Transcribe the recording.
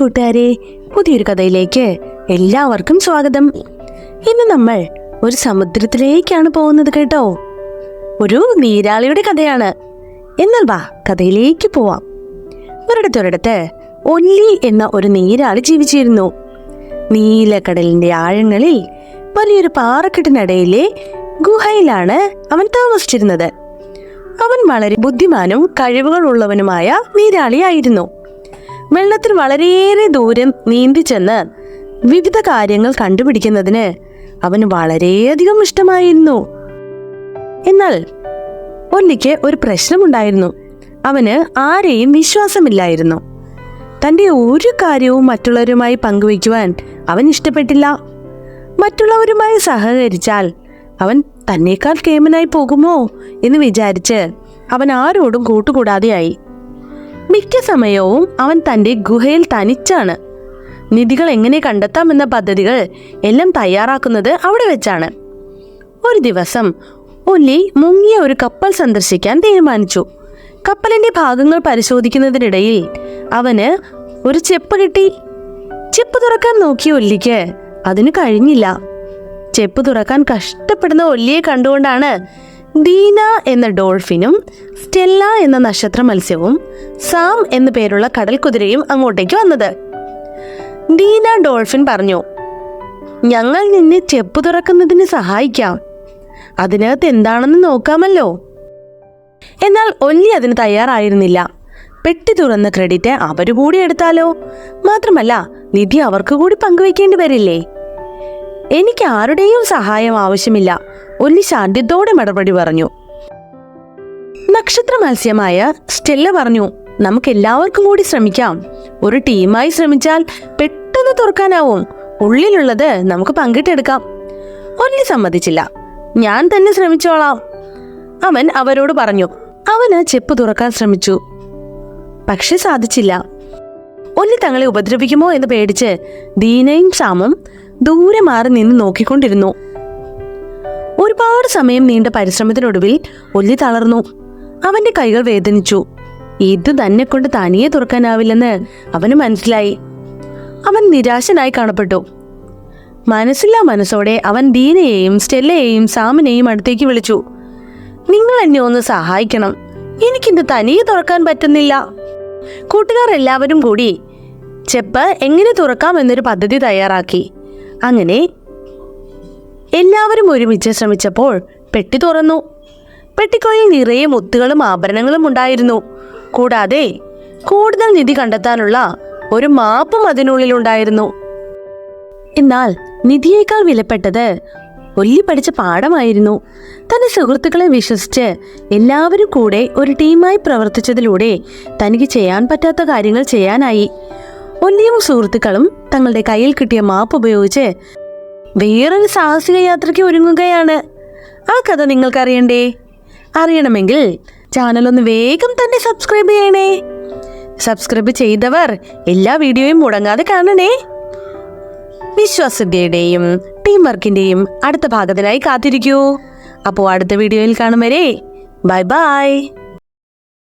കൂട്ടുകാരെ പുതിയൊരു കഥയിലേക്ക് എല്ലാവർക്കും സ്വാഗതം. ഇന്ന് നമ്മൾ ഒരു സമുദ്രത്തിലേക്കാണ് പോകുന്നത് കേട്ടോ. ഒരു നീരാളിയുടെ കഥയാണ്. എന്നാൽ വാ കഥയിലേക്ക് പോവാം. ഒരിടത്തൊരിടത്ത് ഒല്ലി എന്ന ഒരു നീരാളി ജീവിച്ചിരുന്നു. നീലക്കടലിന്റെ ആഴങ്ങളിൽ വലിയൊരു പാറക്കെട്ടിനിടയിലെ ഗുഹയിലാണ് അവൻ താമസിച്ചിരുന്നത്. അവൻ വളരെ ബുദ്ധിമാനും കഴിവുകളുള്ളവനുമായ നീരാളിയായിരുന്നു. വെള്ളത്തിൽ വളരെയേറെ ദൂരം നീന്തി ചെന്ന് വിവിധ കാര്യങ്ങൾ കണ്ടുപിടിക്കുന്നതിന് അവന് വളരെയധികം ഇഷ്ടമായിരുന്നു. എന്നാൽ ഒല്ലിക്ക് ഒരു പ്രശ്നമുണ്ടായിരുന്നു. അവന് ആരെയും വിശ്വാസമില്ലായിരുന്നു. തന്റെ ഒരു കാര്യവും മറ്റുള്ളവരുമായി പങ്കുവയ്ക്കുവാൻ അവൻ ഇഷ്ടപ്പെട്ടില്ല. മറ്റുള്ളവരുമായി സഹകരിച്ചാൽ അവൻ തന്നേക്കാൾ കേമനായി പോകുമോ എന്ന് വിചാരിച്ച് അവൻ ആരോടും കൂട്ടുകൂടാതെയായി. മിക്ക സമയവും അവൻ തന്റെ ഗുഹയിൽ തനിച്ചാണ്. നിധികൾ എങ്ങനെ കണ്ടെത്താമെന്ന പദ്ധതികൾ എല്ലാം തയ്യാറാക്കുന്നത് അവിടെ വെച്ചാണ്. ഒരു ദിവസം ഒല്ലി മുങ്ങിയ ഒരു കപ്പൽ സന്ദർശിക്കാൻ തീരുമാനിച്ചു. കപ്പലിന്റെ ഭാഗങ്ങൾ പരിശോധിക്കുന്നതിനിടയിൽ അവന് ഒരു ചെപ്പ് കിട്ടി. ചെപ്പ് തുറക്കാൻ നോക്കിയ ഒല്ലിക്ക് അതിന് കഴിഞ്ഞില്ല. ചെപ്പ് തുറക്കാൻ കഷ്ടപ്പെടുന്ന ഒല്ലിയെ കണ്ടുകൊണ്ടാണ് ദീന എന്ന ഡോൾഫിനും സ്റ്റെല്ല എന്ന നക്ഷത്ര മത്സ്യവും സാം എന്നു പേരുള്ള കടൽ കുതിരയും അങ്ങോട്ടേക്ക് വന്നത്. ദീന ഡോൾഫിൻ പറഞ്ഞു ഞങ്ങൾ നിന്നെ ചെപ്പ് തുറക്കുന്നതിന് സഹായിക്കാം. അതിനകത്ത് എന്താണെന്ന് നോക്കാമല്ലോ. എന്നാൽ ഒല്ലി അതിന് തയ്യാറായിരുന്നില്ല. പെട്ടി തുറന്ന ക്രെഡിറ്റ് അവർ കൂടി എടുത്താലോ? മാത്രമല്ല നിധി അവർക്ക് കൂടി പങ്കുവെക്കേണ്ടി വരില്ലേ? എനിക്ക് ആരുടെയും സഹായം ആവശ്യമില്ല. ഒല്ലി ശാന്തിത്തോടെ മറുപടി പറഞ്ഞു. നക്ഷത്ര മത്സ്യമായ സ്റ്റെല്ല പറഞ്ഞു നമുക്ക് എല്ലാവർക്കും കൂടി ശ്രമിക്കാം. ഒരു ടീമായി ശ്രമിച്ചാൽ പെട്ടെന്ന് തുറക്കാനാവും. ഉള്ളിലുള്ളത് നമുക്ക് പങ്കിട്ടെടുക്കാം. ഒല്ലി സമ്മതിച്ചില്ല. ഞാൻ തന്നെ ശ്രമിച്ചോളാം. അവൻ അവരോട് പറഞ്ഞു. അവന് ചെപ്പ് തുറക്കാൻ ശ്രമിച്ചു. പക്ഷെ സാധിച്ചില്ല. ഒല്ലി തങ്ങളെ ഉപദ്രവിക്കുമോ എന്ന് പേടിച്ച് ദീനയും സാമും ദൂരെ മാറി നിന്ന് നോക്കിക്കൊണ്ടിരുന്നു. ഒരുപാട് സമയം നീണ്ട പരിശ്രമത്തിനൊടുവിൽ ഒല്ലി തളർന്നു. അവന്റെ കൈകൾ വേദനിച്ചു. ഇത് തന്നെ കൊണ്ട് തനിയെ തുറക്കാനാവില്ലെന്ന് അവന് മനസ്സിലായി. അവൻ നിരാശനായി കാണപ്പെട്ടു. മനസ്സില്ലാ മനസ്സോടെ അവൻ ദീനയെയും സ്റ്റെല്ലയെയും സാമിനെയും അടുത്തേക്ക് വിളിച്ചു. നിങ്ങൾ എന്നെ ഒന്ന് സഹായിക്കണം. എനിക്കിന്ന് തനിയെ തുറക്കാൻ പറ്റുന്നില്ല. കൂട്ടുകാർ എല്ലാവരും കൂടി ചെപ്പ് എങ്ങനെ തുറക്കാം എന്നൊരു പദ്ധതി തയ്യാറാക്കി. അങ്ങനെ എല്ലാവരും ഒരുമിച്ച് ശ്രമിച്ചപ്പോൾ പെട്ടി തുറന്നു. പെട്ടിക്കുള്ളിൽ നിറയെ മുത്തുകളും ആഭരണങ്ങളും ഉണ്ടായിരുന്നു. കൂടാതെ കൂടുതൽ നിധി കണ്ടെത്താനുള്ള ഒരു മാപ്പും അതിനുള്ളിലുണ്ടായിരുന്നു എന്നാൽ നിധിയേക്കാൾ വിലപ്പെട്ടത് ഒല്ലി പഠിച്ച പാഠമായിരുന്നു. തന്റെ സുഹൃത്തുക്കളെ വിശ്വസിച്ച് എല്ലാവരും കൂടെ ഒരു ടീമായി പ്രവർത്തിച്ചതിലൂടെ തനിക്ക് ചെയ്യാൻ പറ്റാത്ത കാര്യങ്ങൾ ചെയ്യാനായി. ഒല്ലിയും സുഹൃത്തുക്കളും തങ്ങളുടെ കയ്യിൽ കിട്ടിയ മാപ്പ് ഉപയോഗിച്ച് വേറൊരു സാഹസിക യാത്രയ്ക്ക് ഒരുങ്ങുകയാണ്. ആ കഥ നിങ്ങൾക്കറിയണ്ടേ? അറിയണമെങ്കിൽ ചാനലൊന്ന് വേഗം തന്നെ സബ്സ്ക്രൈബ് ചെയ്യണേ. സബ്സ്ക്രൈബ് ചെയ്തവർ എല്ലാ വീഡിയോയും മുടങ്ങാതെ കാണണേ. വിശ്വാസ്യതയുടെയും ടീം വർക്കിന്റെയും അടുത്ത ഭാഗത്തിനായി കാത്തിരിക്കൂ. അപ്പോൾ അടുത്ത വീഡിയോയിൽ കാണും വരെ. Bye bye.